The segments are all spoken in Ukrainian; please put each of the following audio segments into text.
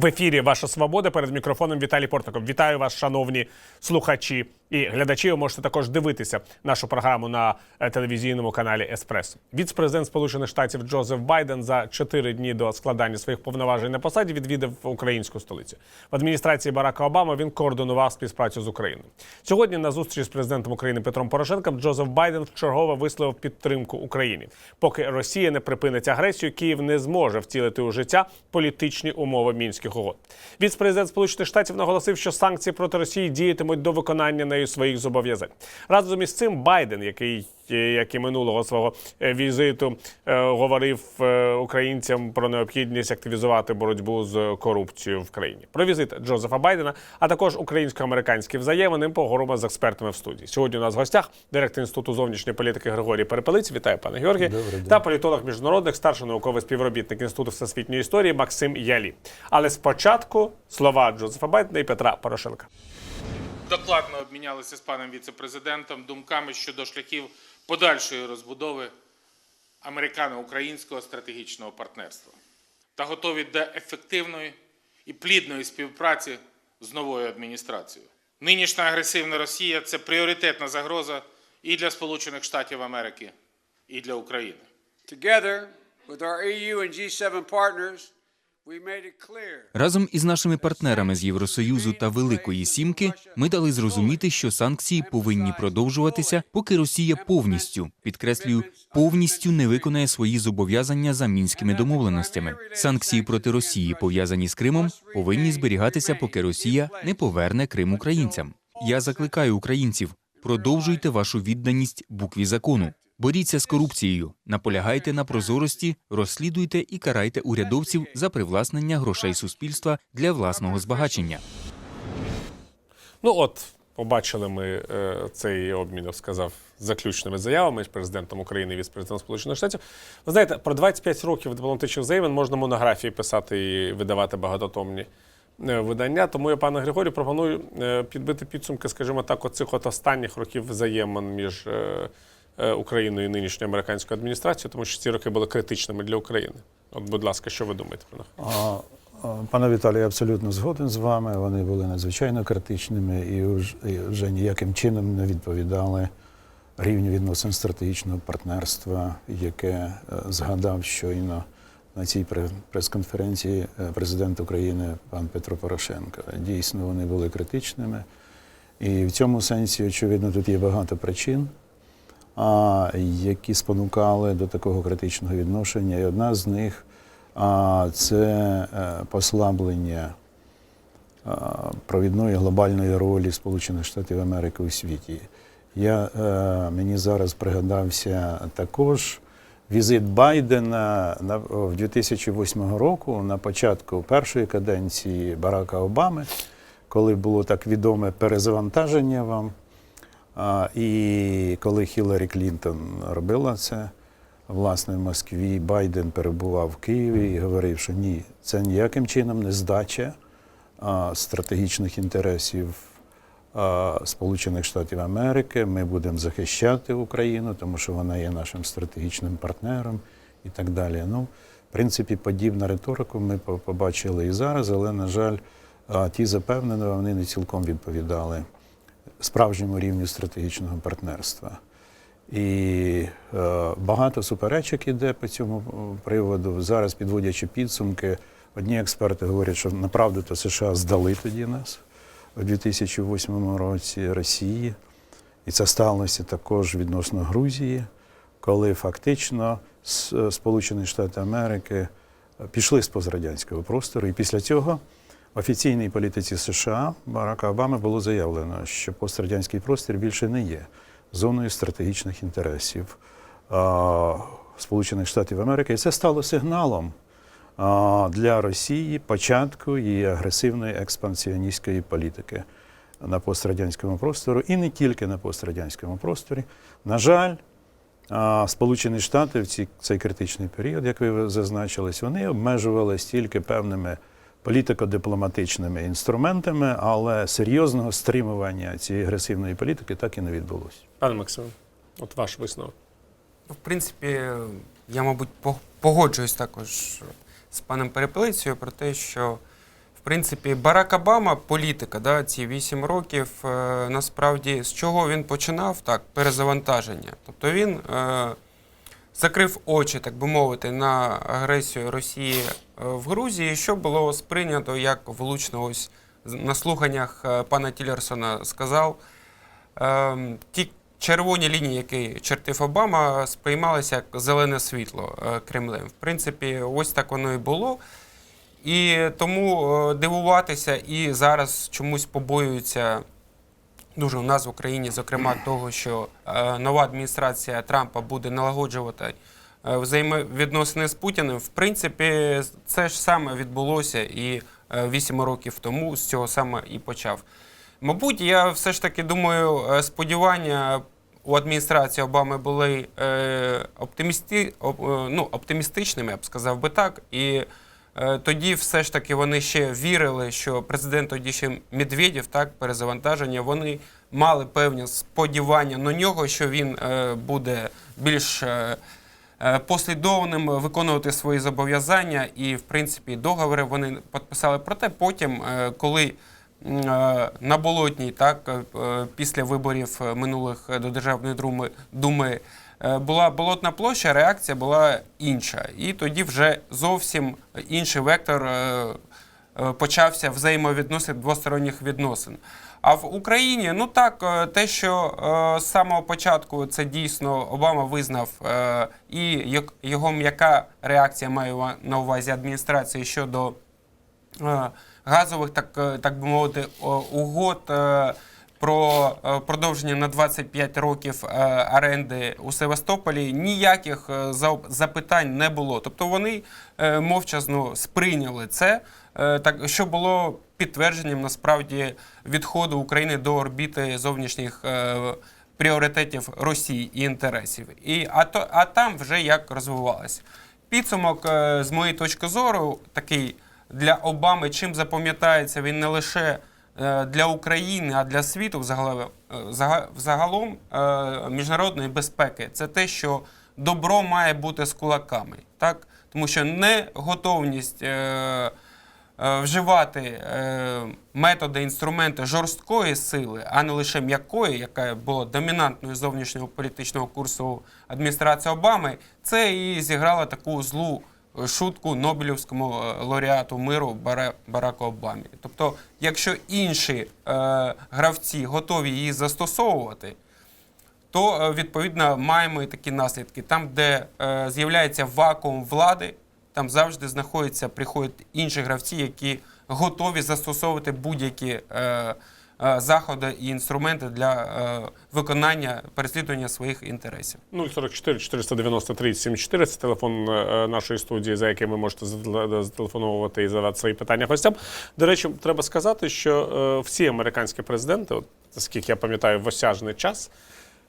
В ефірі Ваша Свобода перед мікрофоном Віталій Портников. Вітаю вас, шановні слухачі і глядачі. Ви можете також дивитися нашу програму на е, телевізійному каналі Еспресо. Віце-президент Сполучених Штатів Джозеф Байден за чотири дні до складання своїх повноважень на посаді відвідав українську столицю. В адміністрації Барака Обами він координував співпрацю з Україною. Сьогодні на зустрічі з президентом України Петром Порошенком Джозеф Байден вчергово висловив підтримку Україні. Поки Росія не припинить агресію, Київ не зможе втілити у життя політичні умови мінських угод. Віце-президент Сполучених Штатів наголосив, що санкції проти Росії діятимуть до виконання нею своїх зобов'язань. Разом із цим Байден, який як і минулого свого е, візиту е, говорив е, українцям про необхідність активізувати боротьбу з корупцією в країні. Про візит Джозефа Байдена, а також українсько-американські взаємини поговоримо з експертами в студії. Сьогодні у нас в гостях директор інституту зовнішньої політики Григорій Перепелиць. Вітаю, пане Георгій. Та політолог міжнародних, старший науковий співробітник інституту всесвітньої історії Максим Ялі. Але спочатку слова Джозефа Байдена і Петра Порошенка. Докладно обмінялися з паном віцепрезидентом думками щодо шляхів подальшої розбудови американо-українського стратегічного партнерства та готові до ефективної і плідної співпраці з новою адміністрацією. Нинішня агресивна Росія це пріоритетна загроза і для Сполучених Штатів Америки, і для України. Together with our EU and G7 partners, Разом із нашими партнерами з Євросоюзу та Великої Сімки ми дали зрозуміти, що санкції повинні продовжуватися, поки Росія повністю підкреслюю повністю не виконає свої зобов'язання за мінськими домовленостями. Санкції проти Росії, пов'язані з Кримом, повинні зберігатися, поки Росія не поверне Крим українцям. Я закликаю українців: продовжуйте вашу відданість букві закону. Боріться з корупцією, наполягайте на прозорості, розслідуйте і карайте урядовців за привласнення грошей суспільства для власного збагачення. Ну от побачили ми е, цей обмін, сказав, заключними заявами між президентом України і віце-президентом Сполучених Штатів. Ви знаєте, про 25 років дипломатичних взаємин можна монографії писати і видавати багатотомні е, видання. Тому я, пане Григорію, пропоную е, підбити підсумки, скажімо так, оцих от останніх років взаємин між е, Україною і нинішньою американською адміністрацією, тому що ці роки були критичними для України. От, будь ласка, що ви думаєте про них? Пане Віталію, я абсолютно згоден з вами. Вони були надзвичайно критичними і уж- і вже ніяким чином не відповідали рівню відносин стратегічного партнерства, яке е, згадав щойно на цій пре- прес-конференції е, президент України пан Петро Порошенко. Дійсно, вони були критичними. І в цьому сенсі, очевидно, тут є багато причин, які спонукали до такого критичного відношення. І одна з них це е, послаблення а, провідної глобальної ролі Сполучених Штатів Америки у світі. Я, е, мені зараз пригадався також візит Байдена на, в 2008 року на початку першої каденції Барака Обами, коли було так відоме перезавантаження вам. І коли Хіларі Клінтон робила це, власне, в Москві, Байден перебував в Києві і говорив, що ні, це ніяким чином не здача стратегічних інтересів Сполучених Штатів Америки. Ми будемо захищати Україну, тому що вона є нашим стратегічним партнером і так далі. Ну, в принципі, подібну риторику ми побачили і зараз, але, на жаль, ті запевнені, вони не цілком відповідали справжньому рівню стратегічного партнерства. І е, багато суперечок іде по цьому е, приводу. Зараз, підводячи підсумки, одні експерти говорять, що направду то США здали тоді нас у 2008 році Росії. І це сталося також відносно Грузії, коли фактично е, Сполучені Штати Америки пішли з позрадянського простору. І після цього офіційній політиці США Барака Обами було заявлено, що пострадянський простір більше не є зоною стратегічних інтересів Сполучених Штатів Америки. І це стало сигналом для Росії початку її агресивної експансіоністської політики на пострадянському просторі і не тільки на пострадянському просторі. На жаль, Сполучені Штати в цей критичний період, як ви зазначились, вони обмежувалися тільки певними політико-дипломатичними інструментами, але серйозного стримування цієї агресивної політики так і не відбулося. Пане Максиме, от ваш висновок. Ну, В принципі, я, мабуть, погоджуюсь також з паном Перепелицею про те, що в принципі, Барак Обама, політика, да, ці 8 років, е, насправді, з чого він починав? Так, перезавантаження. Тобто він е, закрив очі, так би мовити, на агресію Росії е, в Грузії, що було сприйнято як влучно ось на слуханнях е, пана Тілерсона сказав. Ем, ті червоні лінії, які чертив Обама, сприймалися як зелене світло е, Кремлем. В принципі, ось так воно і було. І тому дивуватися і зараз чомусь побоюються дуже у нас в Україні, зокрема, того, що е, нова адміністрація Трампа буде налагоджувати е, взаємовідносини з Путіним. В принципі, це ж саме відбулося і е, 8 років тому з цього саме і почав. Мабуть, я все ж таки думаю, сподівання у адміністрації Обами були оптимісти, ну, оптимістичними, я б сказав би так. І тоді все ж таки вони ще вірили, що президент тоді ще Медведєв, так, перезавантаження, вони мали певні сподівання на нього, що він е, буде більш. е, е, послідовним виконувати свої зобов'язання, і в принципі договори вони підписали. Проте потім, е, коли е, на болотній, так е, е, після виборів е, минулих е, до Державної думи, думи е, була болотна площа, реакція була інша. І тоді вже зовсім інший вектор е, е, почався взаємовідносин двосторонніх відносин. А в Україні, ну так, е, те, що е, з самого початку це дійсно Обама визнав, е, і його м'яка реакція маю на увазі адміністрації щодо е, газових, так, е, так би мовити, угод. Про е, продовження на 25 років е, оренди у Севастополі ніяких е, запитань не було. Тобто вони мовчазно сприйняли це, так що було підтвердженням насправді відходу України до орбіти зовнішніх пріоритетів Росії і інтересів. І, а, то, а там вже як розвивалося. Підсумок, з моєї точки зору, такий для Обами, чим запам'ятається він не лише для України, а для світу е, взага- взагалом е, міжнародної безпеки. Це те, що добро має бути з кулаками. Так? Тому що неготовність е, е, вживати е, методи, інструменти жорсткої сили, а не лише м'якої, яка була домінантною зовнішнього політичного курсу адміністрації Обами, це і зіграло таку злу е, шутку Нобелівському е, лауреату миру Бараку Обамі. Тобто, якщо інші е, гравці готові її застосовувати, то е, відповідно маємо і такі наслідки. Там, де е, з'являється вакуум влади, там завжди знаходяться, приходять інші гравці, які готові застосовувати будь-які е, заходи і інструменти для е, виконання переслідування своїх інтересів. 044 493 74 це телефон е, нашої студії, за яким ви можете зателефонувати і задавати свої питання гостям. До речі, треба сказати, що е, всі американські президенти, от, наскільки я пам'ятаю, в осяжний час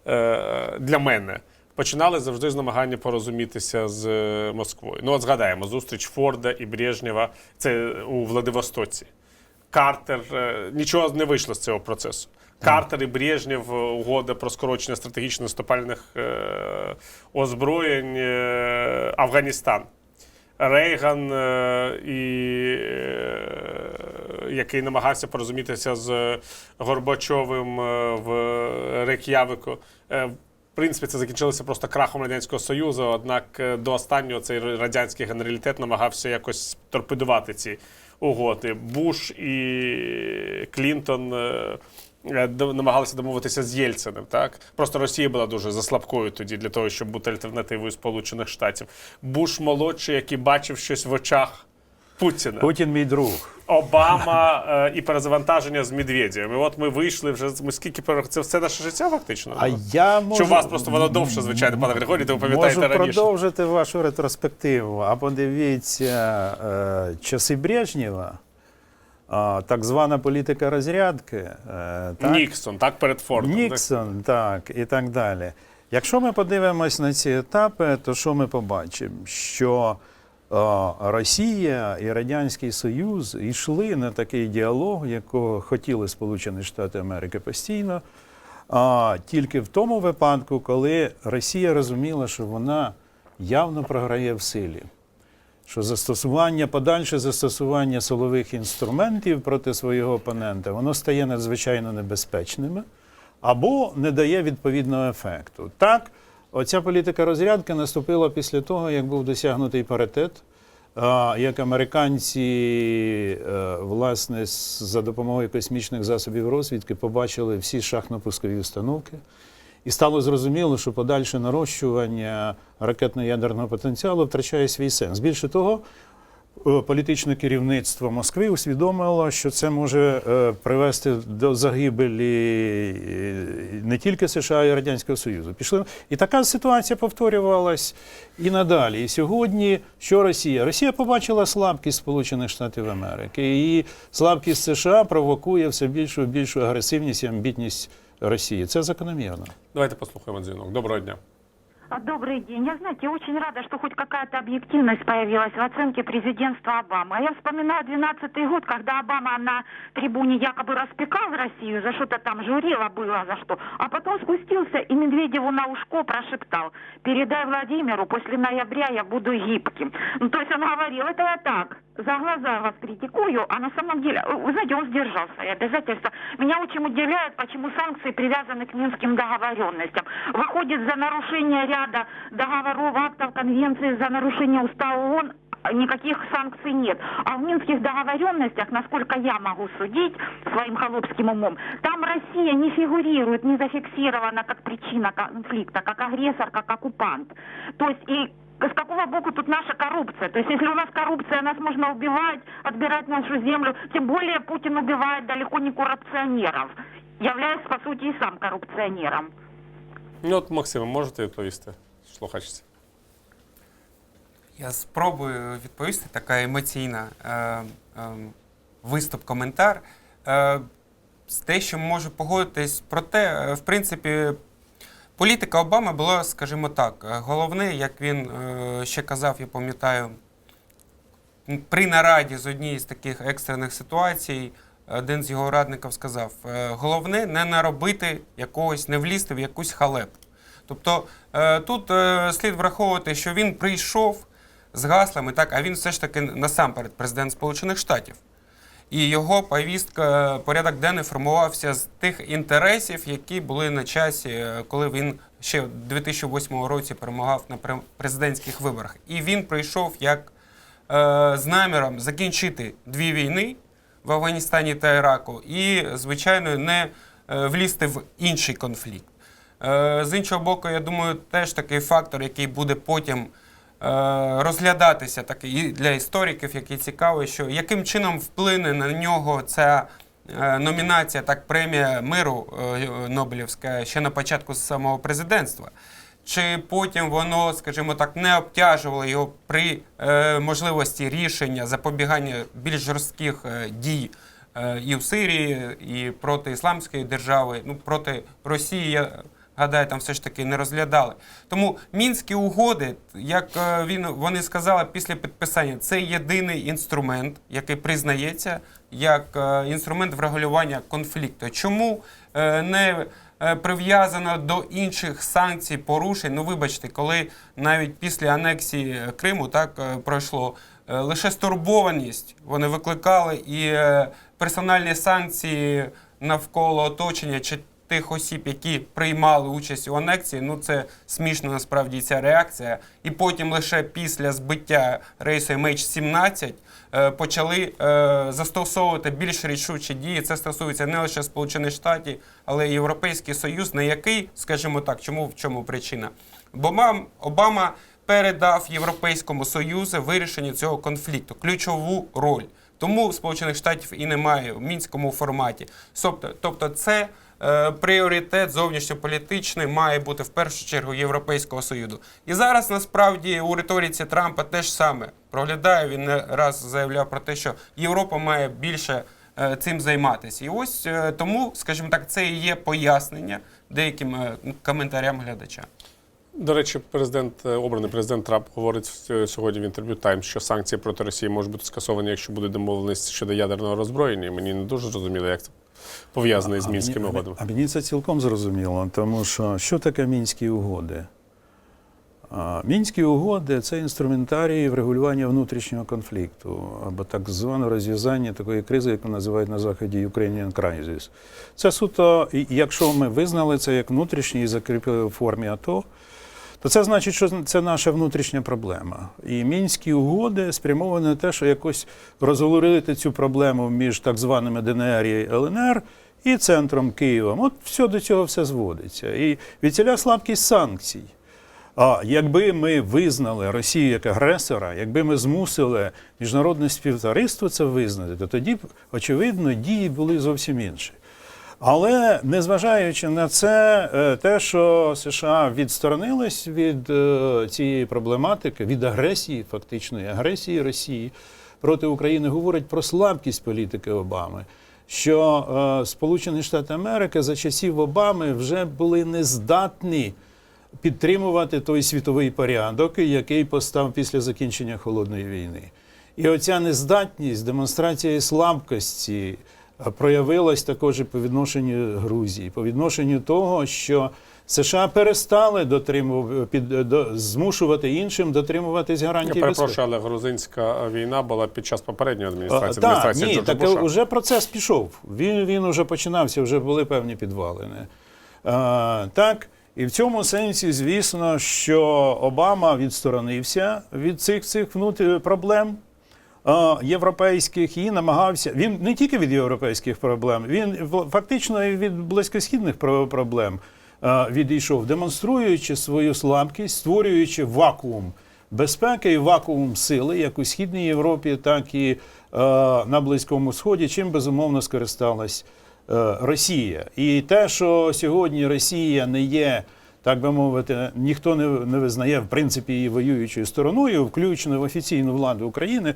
е, для мене. Починали завжди з намагання порозумітися з е, Москвою. Ну, от згадаємо зустріч Форда і Брежнєва. Це у Владивостоці. Картер е, нічого не вийшло з цього процесу. Картер і Брежнєв, е, угода про скорочення стратегічно наступальних е, озброєнь, Афганістан. Рейган, і, який намагався порозумітися з Горбачовим в Рейк'явику. В принципі, це закінчилося просто крахом Радянського Союзу, однак е, до останнього цей радянський генералітет намагався якось торпедувати ці угоди. Буш і Клінтон. е, е, Намагалися домовитися з Єльциним, так просто Росія була дуже заслабкою тоді для того, щоб бути альтернативою Сполучених Штатів. Буш молодший, який бачив щось в очах Путіна. Путін мій друг. Обама е, і перезавантаження з Медведєм. І от ми вийшли вже ми скільки це все наше життя, фактично. А я можу... Чи у вас просто воно довше, звичайно, пане Григорій, то ви пам'ятаєте Можу раніше. продовжити вашу ретроспективу. А подивіться е, часи Брежнєва, е, так звана політика розрядки. Е, так? Ніксон, так перед Фордом. Ніксон, так, і так далі. Якщо ми подивимось на ці етапи, то що ми побачимо? Що Росія і Радянський Союз йшли на такий діалог, якого хотіли Сполучені Штати Америки постійно, а тільки в тому випадку, коли Росія розуміла, що вона явно програє в силі. що застосування, подальше застосування силових інструментів проти свого опонента, воно стає надзвичайно небезпечним або не дає відповідного ефекту. Так, оця політика розрядки наступила після того, як був досягнутий паритет. Як американці, е, власне, за допомогою космічних засобів розвідки побачили всі шахтно-пускові установки, і стало зрозуміло, що подальше нарощування ракетно-ядерного потенціалу втрачає свій сенс. Більше того, політичне керівництво Москви усвідомило, що це може е, привести до загибелі е, не тільки США, а й Радянського Союзу. Пішли і така ситуація повторювалась і надалі. І сьогодні що Росія? Росія побачила слабкість Сполучених Штатів Америки, і слабкість США провокує все більшу більшу агресивність і амбітність Росії. Це закономірно. Давайте послухаємо дзвінок. Доброго дня. А, Добрый день. Я, знаете, очень рада, что хоть какая-то объективность появилась в оценке президентства Обамы. А я вспоминаю 12 год, когда Обама на трибуне якобы распекал Россию, за что-то там журила было, за что. А потом спустился и Медведеву на ушко прошептал, передай Владимиру, после ноября я буду гибким. Ну, то есть он говорил, это я так, за глаза вас критикую, а на самом деле, э, вы знаете, он сдержал свои обязательства. Меня очень удивляет, почему санкции привязаны к минским договоренностям. Выходит за нарушение ряда договоров, актов, конвенций, за нарушение устава ООН никаких санкций нет. А в минских договоренностях, насколько я могу судить своим холопским умом, там Россия не фигурирует, не зафиксирована как причина конфликта, как агрессор, как оккупант. То есть и с какого боку тут наша коррупция? То есть если у нас коррупция, нас можно убивать, отбирать нашу землю, тем более Путин убивает далеко не коррупционеров, являясь по сути и сам коррупционером. Ну, от, Максиме, можете відповісти слухачці? Я спробую відповісти така емоційна е, е, виступ-коментар. Е, з те, що можу погодитись, проте, е, в принципі, політика Обами була, скажімо так, е, головне, як він е, ще казав, я пам'ятаю, при нараді з однієї з таких екстрених ситуацій. Один з його радників сказав: е, головне не наробити якогось, не влізти в якусь халепу. Тобто тут слід враховувати, що він прийшов з гаслами, так, а він все ж таки насамперед президент Сполучених Штатів. І його повістка, порядок денний формувався з тих інтересів, які були на часі, е, коли він ще в 2008 році перемагав на пре- президентських виборах. І він прийшов як е, з наміром закінчити дві війни в Афганістані та Іраку, і, звичайно, не е, влізти в інший конфлікт. Е, З іншого боку, я думаю, теж такий фактор, який буде потім розглядатися такий і для істориків, який цікавий, що яким чином вплине на нього ця е, номінація, так премія миру е, Нобелівська ще на початку самого президентства. Чи потім воно, скажімо так, не обтяжувало його при е, можливості рішення запобігання більш жорстких е, дій е, і в Сирії, і проти Ісламської держави, ну проти Росії, я гадаю, там все ж таки не розглядали. Тому мінські угоди, як е, він вони сказали після підписання, це єдиний інструмент, який признається як е, інструмент врегулювання конфлікту. Чому е, не прив'язано до інших санкцій, порушень? Ну, вибачте, коли навіть після анексії Криму так пройшло. Лише стурбованість вони викликали і персональні санкції навколо оточення чи тих осіб, які приймали участь у анексії. Ну це смішно насправді ця реакція. І потім лише після збиття рейсу MH17 е, почали е, застосовувати більш рішучі дії. Це стосується не лише Сполучених Штатів, але й Європейський Союз, на який, скажімо так, чому в чому причина? Бо мам Обама передав Європейському Союзу вирішення цього конфлікту, ключову роль. Тому Сполучених Штатів і немає в мінському форматі. Тобто, тобто це пріоритет зовнішньополітичний має бути в першу чергу Європейського Союзу. І зараз насправді у риториці Трампа теж саме проглядає. Він не раз заявляв про те, що Європа має більше е, цим займатися. І ось е, тому, скажімо так, це і є пояснення деяким е, коментарям глядача. До речі, президент е, обраний президент Трамп говорить е, сьогодні в інтерв'ю Таймс, що санкції проти Росії можуть бути скасовані, якщо буде домовленість щодо ядерного роззброєння. Мені не дуже зрозуміло, як це пов'язане з мінськими угодами. А мені це цілком зрозуміло, тому що що таке мінські угоди? Мінські угоди це інструментарій врегулювання внутрішнього конфлікту або так зване розв'язання такої кризи, яку називають на заході Ukrainian Crisis. Це суто, якщо ми визнали це як внутрішній і закріпили в формі АТО, то це значить, що це наша внутрішня проблема. І мінські угоди спрямовані на те, що якось розговорити цю проблему між так званими ДНР і ЛНР і центром Києвом. От все до цього все зводиться. І відціля слабкість санкцій. А якби ми визнали Росію як агресора, якби ми змусили міжнародне співтовариство це визнати, то тоді очевидно, дії були зовсім інші. Але незважаючи на це, е, те, що США відсторонились від е, цієї проблематики, від агресії, фактичної агресії Росії проти України, говорить про слабкість політики Обами. Що е, Сполучені Штати Америки за часів Обами вже були нездатні підтримувати той світовий порядок, який постав після закінчення холодної війни. І оця нездатність, демонстрація слабкості е, проявилась також і по відношенню Грузії, по відношенню того, що США перестали дотримувати під до, змушувати іншим дотримуватись Я гарантій безпеки. перепрошую, але грузинська війна була під час попередньої адміністрації, Так, адміністрації ні, Джорджа так Буша. вже процес пішов. Він, він вже починався, вже були певні підвалини. А, так, і в цьому сенсі, звісно, що Обама відсторонився від цих цих внутрі проблем. А, Європейських і намагався він не тільки від європейських проблем, він фактично і від близькосхідних про- проблем відійшов, демонструючи свою слабкість, створюючи вакуум безпеки і вакуум сили, як у Східній Європі, так і е, на Близькому Сході, чим безумовно скористалась е, Росія. І те, що сьогодні Росія не є, так би мовити, ніхто не, не визнає в принципі її воюючою стороною, включно в офіційну владу України.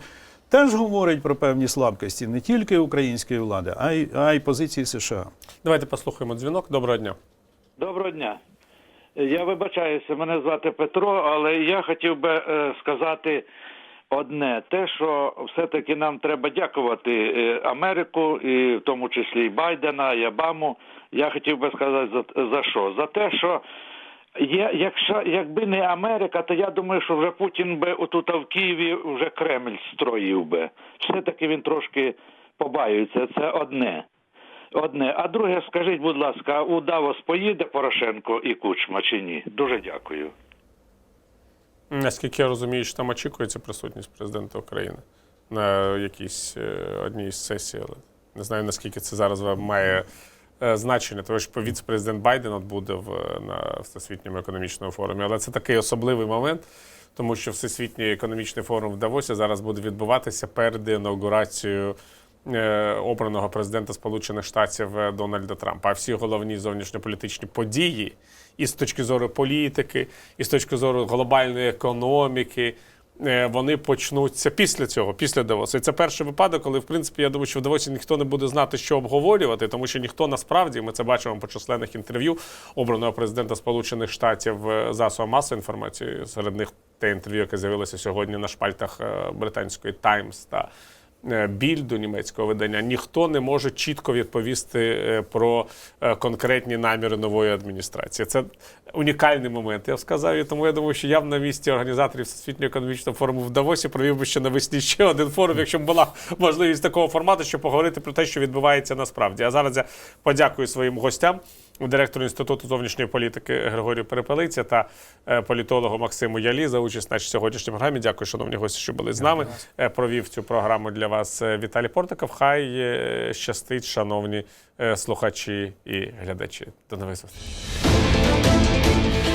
Теж говорить про певні слабкості не тільки української влади, а й, а й позиції США. Давайте послухаємо дзвінок. Доброго дня. Доброго дня. Я вибачаюся, мене звати Петро, але я хотів би е, сказати одне: те, що все-таки нам треба дякувати е, Америку, і в тому числі і Байдена, і Обаму. Я хотів би сказати за, за що? За те, що є, якщо якби не Америка, то я думаю, що вже Путін би отут в Києві вже Кремль строїв би. Все-таки він трошки побаюється. Це одне. Одне. А друге, скажіть, будь ласка, у Давос поїде Порошенко і Кучма чи ні? Дуже дякую. Наскільки я розумію, що там очікується присутність президента України на якійсь е, одній з сесій, але не знаю, наскільки це зараз має значення, тому що віце-президент Байден от буде в, на Всесвітньому економічному форумі. Але це такий особливий момент, тому що Всесвітній економічний форум в Давосі зараз буде відбуватися перед інаугурацією е, обраного президента Сполучених Штатів е, Дональда Трампа. А всі головні зовнішньополітичні події, і з точки зору політики, і з точки зору глобальної економіки. Е, Вони почнуться після цього, після Давосу. І це перший випадок, коли, в принципі, я думаю, що в Давосі ніхто не буде знати, що обговорювати, тому що ніхто насправді, ми це бачимо по численних інтерв'ю обраного президента Сполучених Штатів е, масової інформації. Серед них те інтерв'ю, яке з'явилося сьогодні на шпальтах е, британської Таймс та більду німецького видання, ніхто не може чітко відповісти е, про е, конкретні наміри нової адміністрації. Це унікальний момент. Я б сказав, і тому я думаю, що я б на місці організаторів Всесвітнього економічного форуму в Давосі провів би ще навесні ще один форум, якщо б була можливість такого формату, щоб поговорити про те, що відбувається насправді. А зараз я подякую своїм гостям. Директору інституту зовнішньої політики Григорію Перепелиця та е, політологу Максиму Ялі за участь в нашій сьогоднішній програмі. Дякую, шановні гості, що були з нами. Дякую. Провів цю програму для вас е, Віталій Портиков. Хай е, щастить, шановні е, слухачі і глядачі. До нових зустрічей.